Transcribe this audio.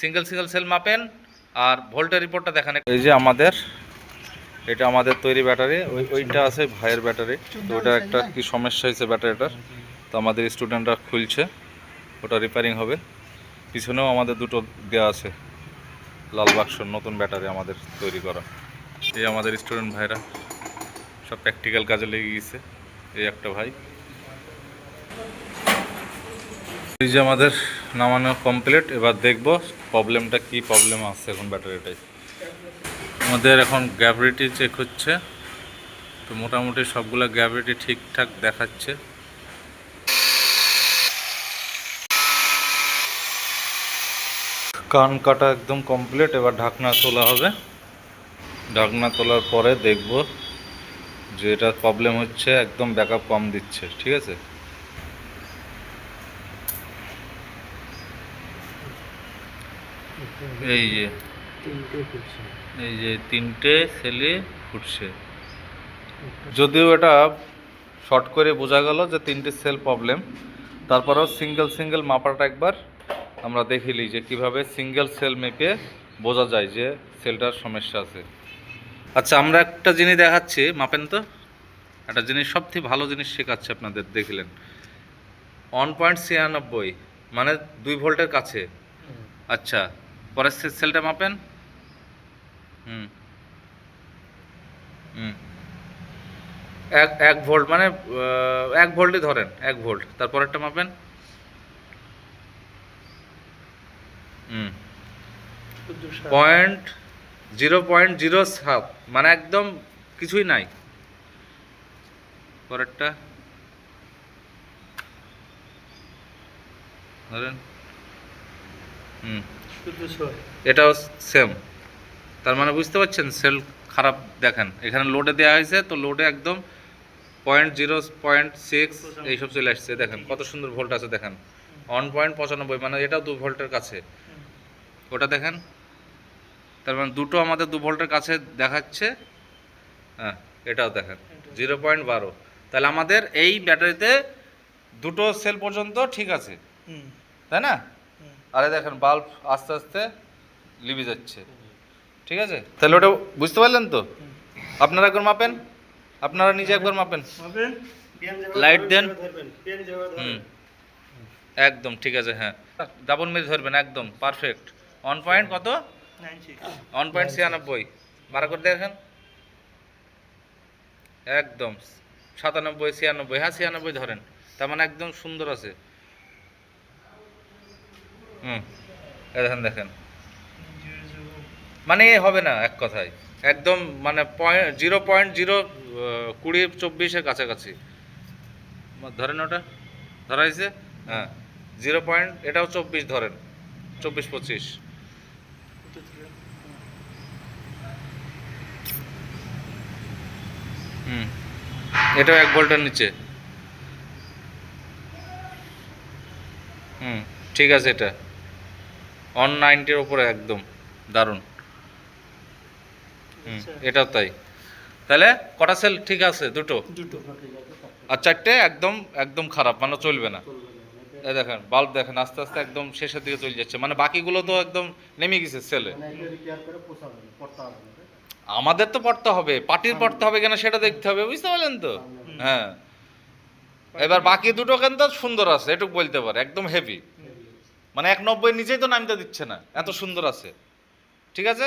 Single single cell মাপেন আর ভোল্টের রিপোর্টটা দেখান এই যে আমাদের, এটা আমাদের তৈরি ব্যাটারি, ওই ওইটা আছে ভাইয়ের ব্যাটারি। তো ওটার একটা কি সমস্যা হয়েছে ব্যাটারিটার? তো আমাদের স্টুডেন্টরা খুলছে, ওটা রিপেয়ারিং হবে। পিছনেও আমাদের দুটো দেওয়া আছে, লাল বাক্স নতুন ব্যাটারি আমাদের তৈরি করা। এই আমাদের স্টুডেন্ট ভাইরা, সব প্র্যাকটিক্যাল কাজে লেগে গিয়েছে, এই একটা ভাই। এই যে আমাদের নামানো কমপ্লিট এবার দেখব প্রবলেমটা কি প্রবলেম আছে এখন ব্যাটারিটাই আমাদের এখন গ্র্যাভিটি চেক হচ্ছে, তো মোটামুটি সবগুলো গ্র্যাভিটি ঠিকঠাক দেখাচ্ছে। কান কাটা একদম কমপ্লিট এবার ঢাকনা তোলা হবে। ঢাকনা তোলার পরে দেখব যে এটা প্রবলেম হচ্ছে, একদম ব্যাকআপ কম দিচ্ছে, ঠিক আছে? এই যে। এই যে তিনটে সেলে ফুটছে। যদিও এটা শর্ট করে বোঝা গেল যে তিনটে সেল প্রবলেম তারপরেও সিঙ্গেল সিঙ্গেল মাপাটা একবার আমরা দেখিলি যে কীভাবে সিঙ্গেল সেল মেপে বোঝা যায় যে সেলটার সমস্যা আছে। আচ্ছা আমরা একটা জিনিস দেখাচ্ছি মাপেন তো? একটা জিনিস সবথেকে ভালো জিনিস শেখাচ্ছে আপনাদের দেখিলেন। ওয়ান পয়েন্ট ছিয়ানব্বই মানে দুই ভোল্টের কাছে। আচ্ছা পরের সে- সেলটা মাপেন। হুম। হুম। এক এক ভোল্ট মানে এক ভোল্টই ধরেন, এক ভোল্ট। তারপরেরটা মাপেন। হুম। পয়েন্ট জিরো পয়েন্ট জিরো সাত মানে একদম কিছুই নাই। পরেরটা। ধরেন। এটাও সেম তার মানে বুঝতে পারছেন সেল খারাপ দেখেন। এখানে লোডে দেওয়া হয়েছে তো লোডে একদম পয়েন্ট জিরো পয়েন্ট সিক্স এইসব চলে আসছে দেখেন। কত সুন্দর ভোল্ট আছে দেখেন। ওয়ান পয়েন্ট পঁচানব্বই মানে এটাও দু ভোল্টের কাছে। ওটা দেখেন। তার মানে দুটো আমাদের দু ভোল্টের কাছে দেখাচ্ছে। হ্যাঁ এটাও দেখেন। জিরো পয়েন্ট বারো। তাহলে আমাদের এই ব্যাটারিতে দুটো সেল পর্যন্ত ঠিক আছে। তাই না? আরে দেখেন বাল্ব আস্তে আস্তে লিভে যাচ্ছে। ঠিক আছে? তাহলে ওটা বুঝতে পারলেন তো? আপনারা একবার মাপেন? আপনারা নিজে একবার মাপেন? লাইট দেন। হুম। একদম ঠিক আছে হ্যাঁ। ডাবল মেরে ধরবেন একদম পারফেক্ট ওয়ান পয়েন্ট কত? ওয়ান পয়েন্ট ছিয়ানব্বই। বারো করে দেখেন। একদম সাতানব্বই ছিয়ানব্বই হ্যাঁ ছিয়ানব্বই ধরেন। তার মানে একদম সুন্দর আছে। হুম। দেখেন দেখেন। মানে হবে না এক কথায়। একদম মানে পয়েন্ট জিরো পয়েন্ট জিরো কুড়ি চব্বিশের কাছাকাছি। ধরেন ওটা। ধরা হয়েছে? হ্যাঁ। জিরো পয়েন্ট এটাও চব্বিশ ধরেন। চব্বিশ পঁচিশ। হুম। এটাও এক ভোল্টের নিচে। হুম ঠিক আছে এটা। অন নাইনটির ওপরে একদম দারুণ। হুম এটাও তাই। তাহলে কটা সেল ঠিক আছে? দুটো? আর চারটে একদম একদম খারাপ মানে চলবে না। এই দেখেন বাল্ব দেখেন আস্তে আস্তে একদম শেষের দিকে চলে যাচ্ছে। মানে বাকিগুলো তো একদম নেমে গেছে সেলে। আমাদের তো পড়তে হবে পার্টির পড়তে হবে কেন সেটা দেখতে হবে বুঝতে পারলেন তো? হ্যাঁ। এবার বাকি দুটো কিন্তু সুন্দর আছে এটুকু বলতে পারে একদম হেভি মানে এক নব্বই নিজেই তো নামতে দিচ্ছে না। এত সুন্দর আছে। ঠিক আছে?